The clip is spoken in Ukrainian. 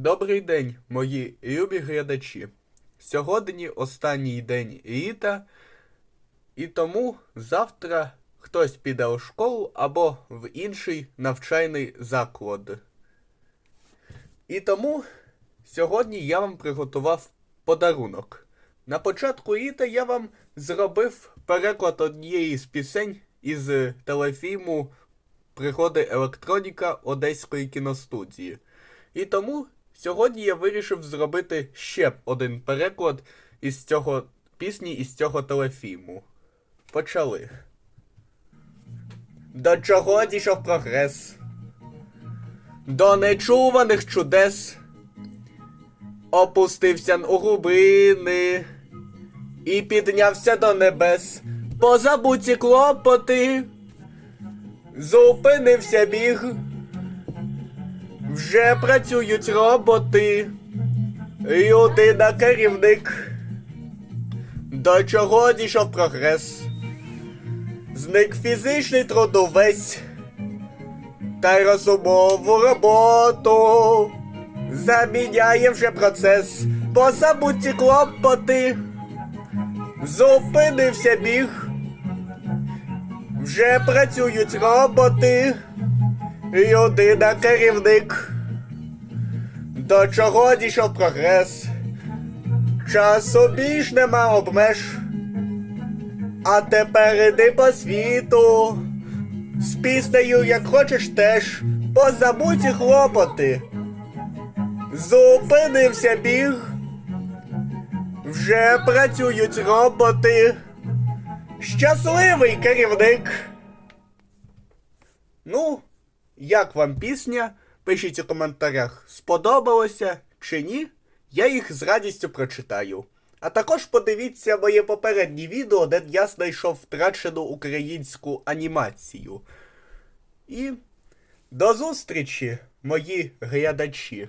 Добрий день, мої любі глядачі. Сьогодні останній день літа, і тому завтра хтось піде у школу або в інший навчальний заклад. І тому сьогодні я вам приготував подарунок. На початку літа я вам зробив переклад однієї з пісень із телефільму Пригоди електроніка Одеської кіностудії. І тому сьогодні я вирішив зробити ще один переклад із цього пісні із цього телефільму. Почали. До чого дійшов прогрес? До нечуваних чудес. Опустився у глибини і піднявся до небес. Позабуті клопоти. Зупинився біг. Вже працюють роботи. Людина керівник. До чого дійшов прогрес? Зник фізичний труд увесь. Та й розумову роботу. Заміняє вже процес. Позабуті клопоти. Зупинився біг. Вже працюють роботи. Людина керівник. До чого дійшов прогрес? Часу більш нема обмеж. А тепер іди по світу. З піснею, як хочеш теж, позабуті хлопоти. Зупинився біг. Вже працюють роботи. Щасливий керівник. Ну, як вам пісня? Пишіть у коментарях, сподобалося чи ні. Я їх з радістю прочитаю. А також подивіться моє попереднє відео, де я знайшов втрачену українську анімацію. І до зустрічі, мої глядачі!